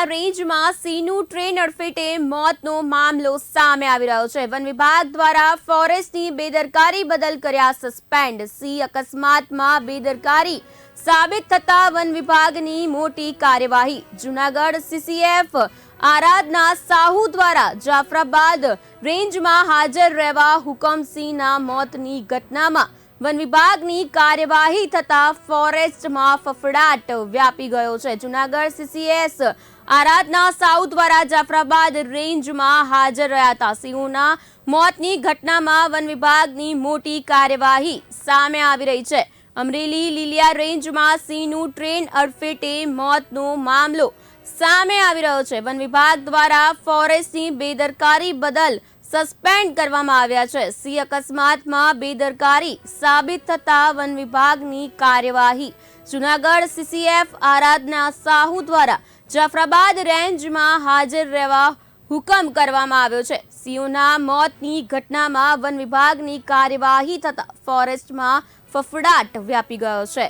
લીલિયા રેન્જમાં સિંહનું ટ્રેન અડફેટે મોતનો મામલો સામે આવી રહ્યો છે. વન વિભાગ દ્વારા ફોરેસ્ટની બેદરકારી બદલ કર્યા સસ્પેન્ડ. સિંહ અકસ્માતમાં બેદરકારી સાબિત થતા વન વિભાગની મોટી કાર્યવાહી. જુનાગઢ સીસીએફ આરાધના સાહુ દ્વારા જાફરાબાદ રેન્જમાં હાજર રહેવા હુકમસિંહના મોતની ઘટનામાં વન વિભાગની કાર્યવાહી થતા ફોરેસ્ટમાં ફફડાટ વ્યાપી ગયો છે. જુનાગઢ સીસીએસ આરાધના સાઉ દ્વારા જાફરાબાદ રેન્જમાં હાજર રહ્યા હતા. સિંહોના મોતની ઘટનામાં વન વિભાગની મોટી કાર્યવાહી સામે આવી રહી છે. અમરેલી લીલિયા રેન્જમાં સિંહનું ટ્રેન અડફેટે મોતનો મામલો સામે આવી રહ્યો છે. વન વિભાગ દ્વારા ફોરેસ્ટની બેદરકારી બદલ સસ્પેન્ડ કરવામાં આવ્યા છે. સિંહ અકસ્માતમાં બેદરકારી સાબિત થતા વન વિભાગની કાર્યવાહી. જુનાગઢ સીસીએફ આરાધના સાહુ દ્વારા જાફરાબાદ રેન્જમાં હાજર રહેવા હુકમ કરવામાં આવ્યો છે. સિંહોના મોતની ઘટનામાં વન વિભાગની કાર્યવાહી થતા ફોરેસ્ટમાં ફફડાટ વ્યાપી ગયો છે.